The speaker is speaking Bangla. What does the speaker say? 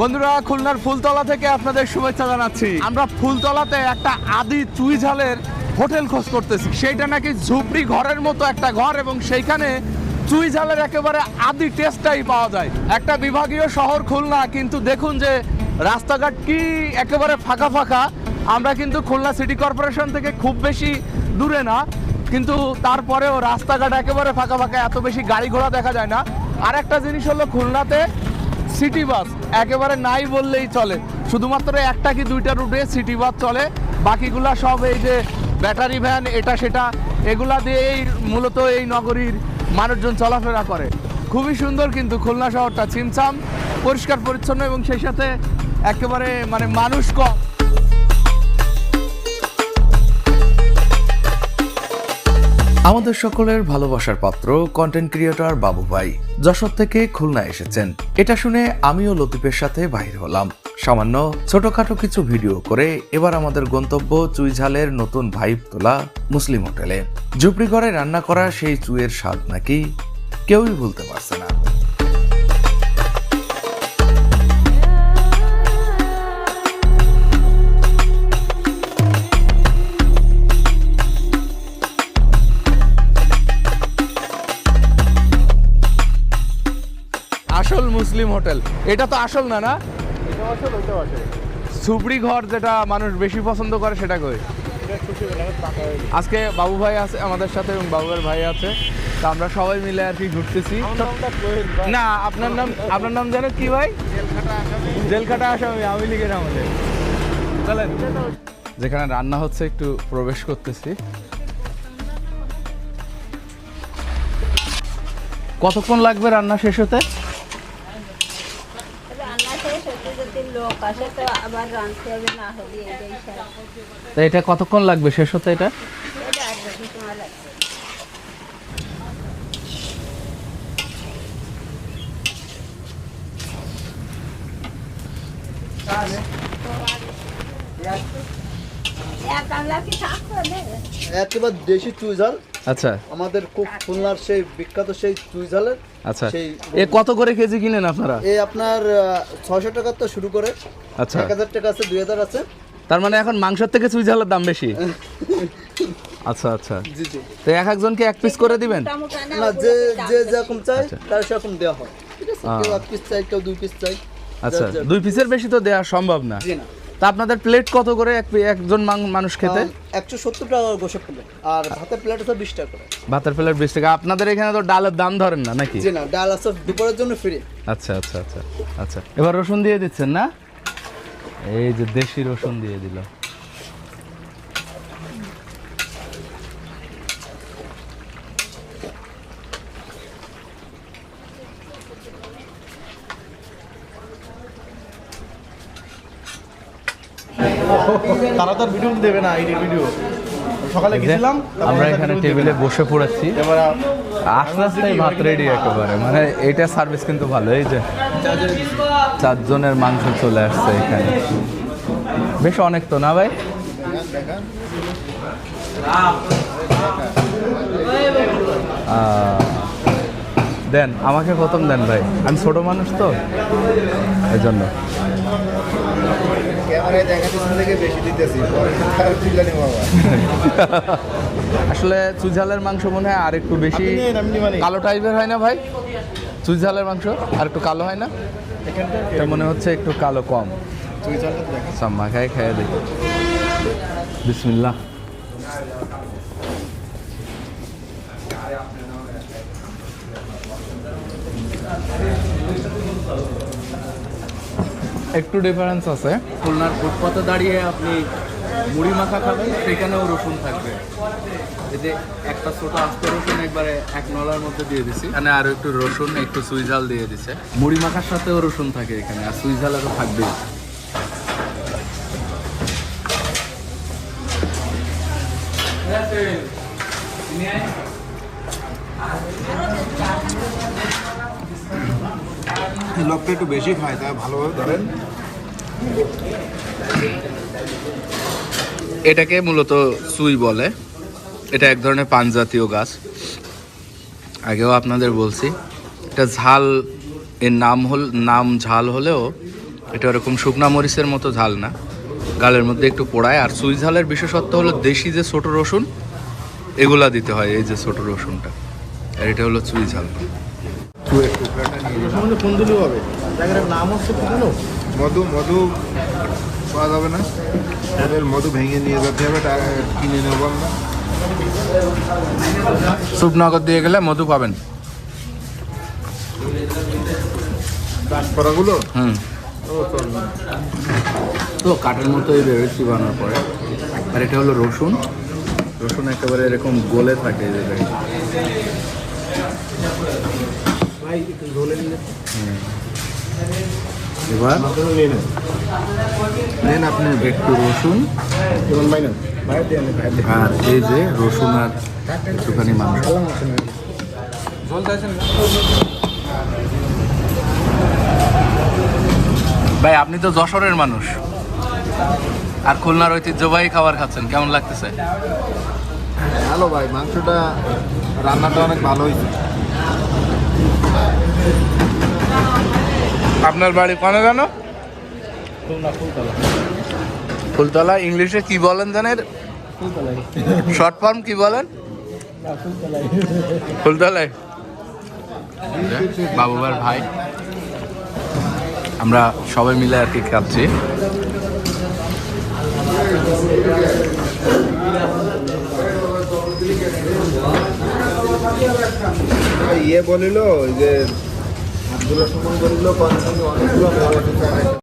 বন্ধুরা, খুলনার ফুলতলা থেকে আপনাদের শুভেচ্ছা জানাচ্ছি। আমরা ফুলতলাতে একটা আদি চুই ঝালের হোটেল খোঁজ করতেছি। সেইটা নাকি ঝুপড়ি ঘরের মতো একটা ঘর এবং সেইখানে চুই ঝালের একেবারে আদি টেস্টটাই পাওয়া যায়। একটা বিভাগীয় শহর খুলনা, কিন্তু দেখুন যে রাস্তাঘাট কি একেবারে ফাঁকা ফাঁকা। আমরা কিন্তু খুলনা সিটি কর্পোরেশন থেকে খুব বেশি দূরে না, কিন্তু তারপরেও রাস্তাঘাট একেবারে ফাঁকা ফাঁকা, এত বেশি গাড়ি ঘোড়া দেখা যায় না। আর একটা জিনিস হলো খুলনাতে সিটি বাস। একেবারে নাই বললেই চলে। শুধুমাত্র একটা কি দুইটা রুটে সিটি বাস চলে। বাকিগুলা সব এই যে ব্যাটারি ভ্যান, এটা সেটা, এগুলা দিয়েই মূলত এই নগরীর মানুষজন চলাফেরা করে। খুবই সুন্দর কিন্তু খুলনা শহরটা, ছিমছাম, পরিষ্কার, পরিচ্ছন্ন এবং সেই সাথে একেবারে মানে মানুষ কম। আমাদের সকলের ভালোবাসার পাত্র কন্টেন্ট ক্রিয়েটর বাবু ভাই যশোর থেকে খুলনা এসেছেন। এটা শুনে আমিও লতিফের সাথে বাহির হলাম। সামান্য ছোটখাটো কিছু ভিডিও করে এবার আমাদের গন্তব্য চুইঝালের নতুন ভাইব তোলা মুসলিম হোটেলে। ঝুপড়িঘরে রান্না করা সেই চুইয়ের স্বাদ নাকি কেউই ভুলতে পারছে না। Muslim hotel. এটা তো আসল না না? সুপড়ি ঘর যেটা মানুষ বেশি পছন্দ করে সেটা কই? আজকে বাবু ভাই আছে আমাদের সাথে এবং বাবুর ভাই আছে। তা আমরা সবাই মিলে আর কি ঘুরতেছি। না আপনার নাম আপনার নাম জানো কি ভাই? জেলখাটা আসামি। আওয়ামী লীগের আমাদের। চলেন। যেখানে রান্না হচ্ছে একটু প্রবেশ করতেছি। কতক্ষণ লাগবে রান্না শেষ হতে রান্না শেষ হতে যদি লোক আসে তো আবার রাঁধতে হবে না হলে এটাই স্যার তা এটা কতক্ষণ লাগবে? শেষ হতে এটা? একেবারে দেশি চুইঝাল আচ্ছা। আমাদের খুব খুলনার সেই বিখ্যাত সেই চুইঝালের আচ্ছা। সেই এ কত করে কেজি কিনেন আপনারা? এই আপনার ছয়শো টাকা তো শুরু করে। আচ্ছা। এক হাজার টাকা আছে দুই হাজার আছে। তার মানে এখন মাংসের থেকে চুই ঝালের দাম বেশি? আচ্ছা আচ্ছা। জি জি। তো এক একজনকে এক পিস করে দিবেন? না যে যে যেরকম চাই আচ্ছা। তার সেরকম দেওয়া হয়। ঠিক আছে কেউ এক পিস চাই কেউ দুই পিস চাই। আচ্ছা। দুই পিসের বেশি তো দেওয়া সম্ভব না। জি না। তা আপনাদের প্লেট কত করে এক একজন মানুষ খেতে? একশো সত্তর টাকা গোসে প্লেট আর ভাতের প্লেট হচ্ছে বিশ টাকা করে। ভাতের প্লেট বিশ টাকা। আপনাদের এখানে তো ডালের দাম ধরেন না নাকি? জি না ডাল আছে দুপুরের জন্য ফ্রি আচ্ছা আচ্ছা আচ্ছা আচ্ছা। এবার রসুন দিয়ে দিচ্ছেন না? এই যে দেশি রসুন দিয়ে দিল তারা তো ভিডিও দেবে না আইডির ভিডিও সকালে গেছিলাম আমরা এখানে টেবিলে বসে পড়েছি। আস্তে আস্তেই ভাত রেডি একেবারে। মানে এইটা সার্ভিস কিন্তু ভালো এই যে চারজনের মাংস চলে আসছে এখানে। বেশ অনেক তো না ভাই? দেন আমাকে প্রথম দেন ভাই। আমি ছোট মানুষ তো এই জন্য ক্যামেরায় দেখাচ্ছিস থেকে বেশি দিতেছি আসলে চুঝালের মাংস মনে হয় আর একটু বেশি মানে। কালো টাইপের হয় না ভাই? চুঝালের মাংস আর একটু কালো হয় না? এটা মনে হচ্ছে একটু কালো কম। সাম্মা খাই খাইয়ে দেখি বিসমিল্লাহ। একটু ডিফারেন্স আছে। খুলনার ফুটপাতে দাঁড়িয়ে আপনি মুড়ি মাখা খাবেন, সেখানেও রসুন থাকবে। এতে একটা ছোট আস্ত রসুন একবারে এক নলার মধ্যে দিয়ে দিছি। এখানে আরও একটু রসুন, একটু সুইজাল দিয়ে দিছে। মুড়ি মাখার সাথেও রসুন থাকে এখানে, আর সুইজালেরও থাকবেই। লোকটা একটু বেশি খায় তাই ভালোভাবে ধরেন। এটাকে মূলত সুই বলে। এটা এক ধরনের পান জাতীয় গাছ। আগেও আপনাদের বলছি, এটা ঝাল, এর নাম হল, নাম ঝাল হলেও এটা ওরকম শুকনা মরিচের মতো ঝাল না। গালের মধ্যে একটু পোড়ায়। আর সুই ঝালের বিশেষত্ব হলো দেশি যে ছোট রসুন, এগুলা দিতে হয় এই যে ছোট রসুনটা। আর এটা হলো চুই ঝাল। সামনে ফোন দিলেও হবে জায়গাটার নাম হচ্ছে কি মধু মধু পাওয়া যাবে না। ওদের মধু ভেঙে নিয়ে যেতে হবে টাকা কিনে নেব আমরা। সুপনগর দিয়ে গেলে মধু পাবেন। কাঠপড়াগুলো? হুম। তো কাঠের মতোই বেরোয় চিবানোর পরে। আর এটা হলো রসুন। রসুন একেবারে এরকম গলে থাকে। এবার নেন আপনি একটু রসুন। আর এই যে রসুন আর একটুখানি মাংস। ভাই আপনি তো যশোরের মানুষ। আর খুলনার ঐতিহ্যবাহী খাবার খাচ্ছেন কেমন লাগতেছে? ভালো ভাই মাংসটা রান্নাটা অনেক ভালো হয়েছে। আপনার বাড়ি কোনে জানো? ফুলতলা। ইংলিশে কি বলেন জানেন? শর্ট ফর্ম কি বলেন? ফুলতলায়। বাবুবার ভাই। আমরা সবাই মিলে আর কি খাচ্ছি। ইয়ে বলিল যে আব্দুল্লাহ সুমন বলিল অনেকগুলো